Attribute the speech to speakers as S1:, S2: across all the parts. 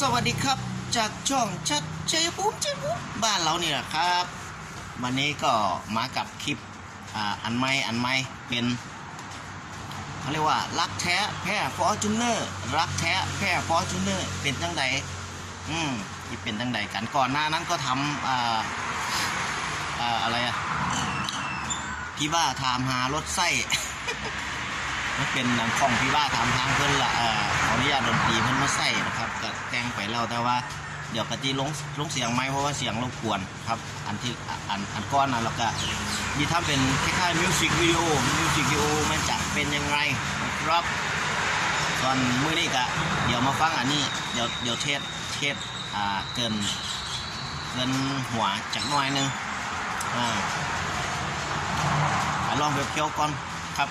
S1: สวัสดีครับจากช่องชัดเจภูมิเจภูมิบ้านเราเนี่ยครับ วันนี้ก็มากับคลิปอ่าอันไม่อันไม่เป็นเขาเรียกว่ารักแท้แพ้ฟอร์จูเนอร์รักแท้แพ้ฟอร์จูเนอร์เป็นตั้งใดอืมที่เป็นตั้งใดกันก่อนหน้านั้นก็ทำอ่าอ่าอะไรอะพี่บ้าทามหารถไส้ มันเป็นหนังของพี่ว่าทำทางเพื่อนละเอ่อขออนุญาตดนตรีเพื่อนมาใส่นะครับก็แกล้งไปแล้วแต่ว่าเดี๋ยวกะจีลงลงเสียงไหมเพราะว่าเสียงรบกวนครับ อันที่อันอันก้อนนะแล้วก็มีทำเป็นคล้ายๆมิวสิกวิดีโอมิวสิกวิดีโอมันจะเป็นยังไงครับส่วนมื้อนี้ก็เดี๋ยวมาฟังอันนี้เดี๋ยวเดี๋ยวเทสเทสอ่าเกินเกินหัวจากน้อยหนึงอ่าลองแบบเคี้ยวก่อนครับ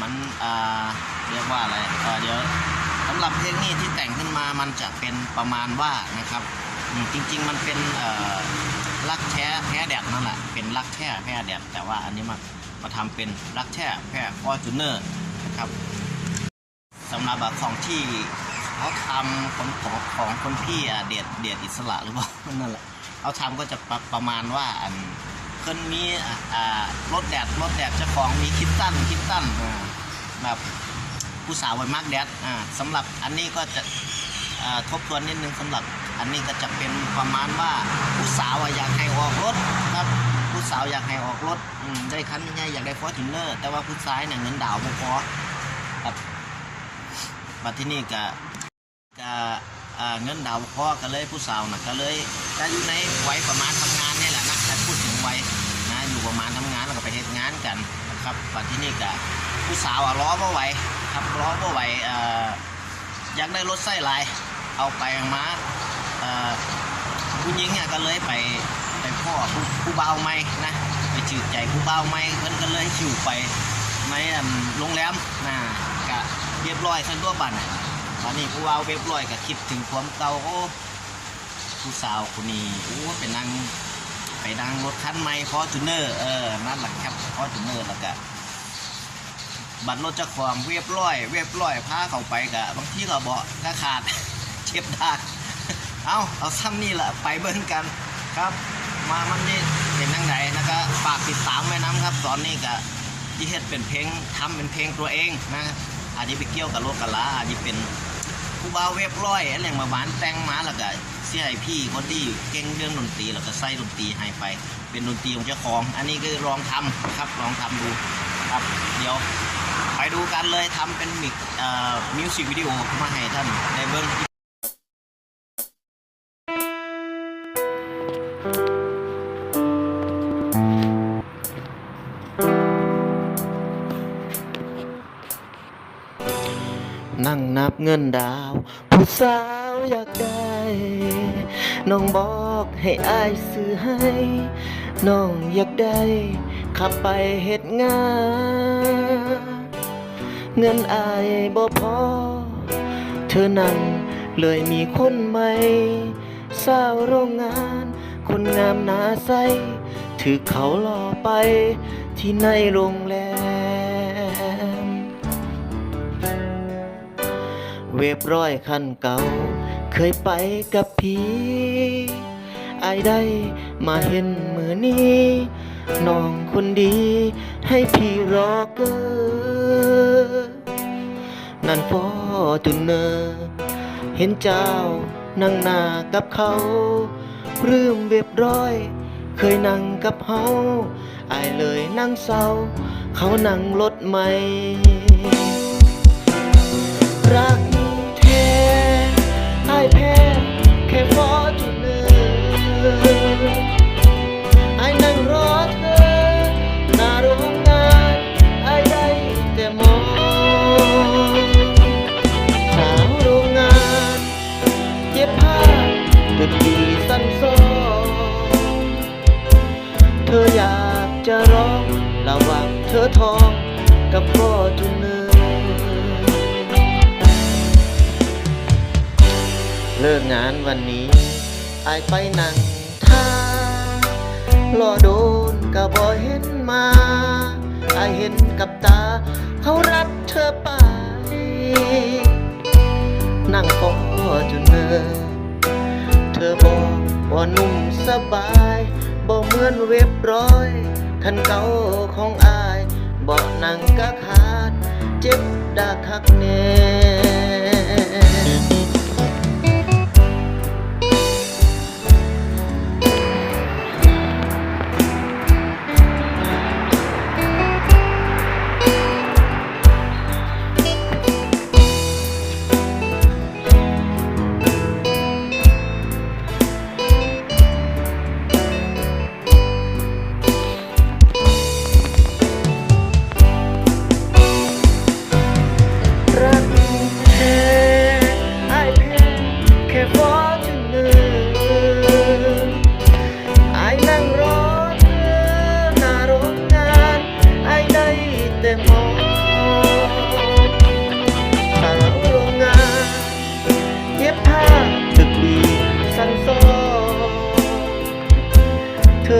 S1: มันอ่าเรียกว่าอะไรเอ่อเดี๋ยวสำหรับเพลงนี้ที่แต่งขึ้นมามันจะเป็นประมาณว่านะครับจริง ๆ มันเป็นรักแท้แพ้แดดนั่นแหละเป็นรักแท้แพ้แดดแต่ว่าอันนี้มามาทำเป็นรักแท้แพ้ฟอร์จูเนอร์นะครับสำหรับของที่เขาทำของของของคนพี่เดียดเดียดอิสระหรือเปล่านั่นแหละเขาทำก็จะประประมาณว่าอัน เพิ่นมีอ่าอ่ารถแดดรถแดดเจ้าของมีคิดตั้นคิดตั้นอ่าแบบผู้สาวไว้มากแดดอ่าสำหรับอันนี้ก็จะอ่าทบทวนนิดนึงสำหรับอันนี้ก็จะเป็นประมาณว่าผู้สาวอะอยากให้ออกรถครับผู้สาวอยากให้ออกรถอืมได้คันใหญ่ๆอยากได้ฟอร์จูเนอร์แต่ว่าผู้ชายเนี่ยเงินดาวน์ไม่พอครับบัดที่นี่ก็ก็อ่าเงินดาวน์บ่พอก็เลยผู้สาวน่ะก็เลยจะอยู่ในวัยประมาณทำงาน งวัยนะอยู่ประมาณทำงานแล้วก็ไปเฮ็ดงานกันนะครับวันที่นี่ก็ผู้สาวอะล้อบ่ไหวครับล้อบ่ไหวเอ่อยากได้รถไส้ลายเอาไปมาผู้หญิงเนี่ยก็เลยไปไปพ่อผู้ผู้บ่าวใหม่นะไปจืดใจผู้เบาวใหม่เพิ่อนก็เลยชิวไปในอั่นโรงแรมนะก็เรียบร้อยคันตัวบันตอนนี้ผู้บ่าเรียบร้อยก็คิดถึงความเก่าโอ้ผู้สาวคนนี้โอ้เป็นนาง ไปดังรถคันใหม่ฟอร์จูเนอร์เออนั่นแหละครับฟอร์จูเนอร์แล้วก็บัตรรถจ้าของเรียบร้อย เรียบร้อยพาเข้าไปกะบางทีก็เบาะก็ขาดเจ็บดากเอาเอาซ้ำนี่แหละไปเบิ่งกันครับ มามันนี่เป็นยังไงนะก็ฝากติดตามไว้น้ำครับ ตอนนี้ก็ที่เฮ็ดเป็นเพลงทำเป็นเพลงตัวเองนะอาจจะไปเกี่ยวกับโลกกะลาอาจจะเป็นผู้บ่าวเว็บร้อยอะไรมาบ้านแต่งมาแล้วก็ สียให้พี่คนที่เก่งเรื่องดนตรีแล้วก็ใส่ดนตรีให้ไป เป็นดนตรีของเจ้าของ อันนี้ก็ลองทำครับลองทำดูครับเดี๋ยวไปดูกันเลยทำเป็นมิกมิวสิกวิดีโอมาให้ท่านในเบิ้ง นั่งนับเงินดาว ผู้สาวอยากได้ น้องบอกให้อายซื้อให้ น้องอยากได้ ขับไปเฮ็ดงาน เงินอายบ่พอ เธอนั้นเลยมีคนใหม่สาวโรงงาน คนงามหนาใสถือเขาหล่อไปที่ในโรงแรม เว็บร้อยคันเก่า เคยไปกับพี่อายได้มาเห็นมือนี้น้องคนดี ให้พี่รอเกอนั่นฟอจุนเนอร์เห็นเจ้านั่งหน้ากับเขาลืมเว็บร้อย เคยนั่งกับเฮาอายเลยนั่งเศร้า เขานั่งรถใหม่รัก อทองกับฟอจูเนอร์เลิกงานวันนี้อายไปนั่งท่ารอโดนก็บ่เห็นมาอายเห็นกับตา เขารับเธอไป นั่งฟอจุนเนเธอบอกว่านุ่มสบายบ่เหมือนเว็บร้อยคันเก่าของอา หนังก็ขาด เจ็บดาคักแน่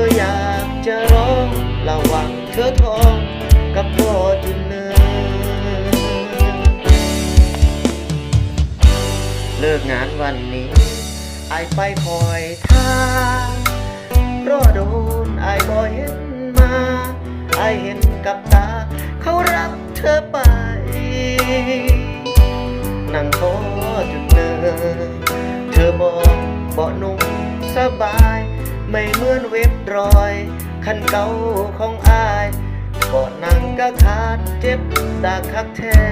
S1: ออยากจะร้องระว่างเธอทองกับฟอร์จูเนอร์เลิกงานวันนี้ไอไปคอยท่ารอโดนไอายบ่เห็นมา ไอเห็นกับตา เขารับเธอไป นั่งพอจุดเนินเธอบอกบ่นุ่มสบาย ไม่เหมือนเว็บรอย คันเก่าของอายบ่นั่งก็ขาดเจ็บดาคักแท้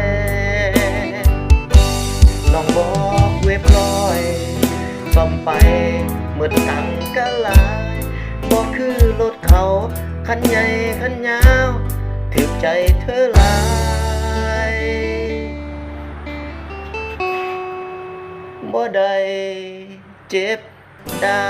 S1: ลองบอกเว็บรอยซ่อมไปเมื่อตังก็ลายบอกคือรถเขา คันใหญ่คันยาวถึกใจเธอลายบ่ได้เจ็บดา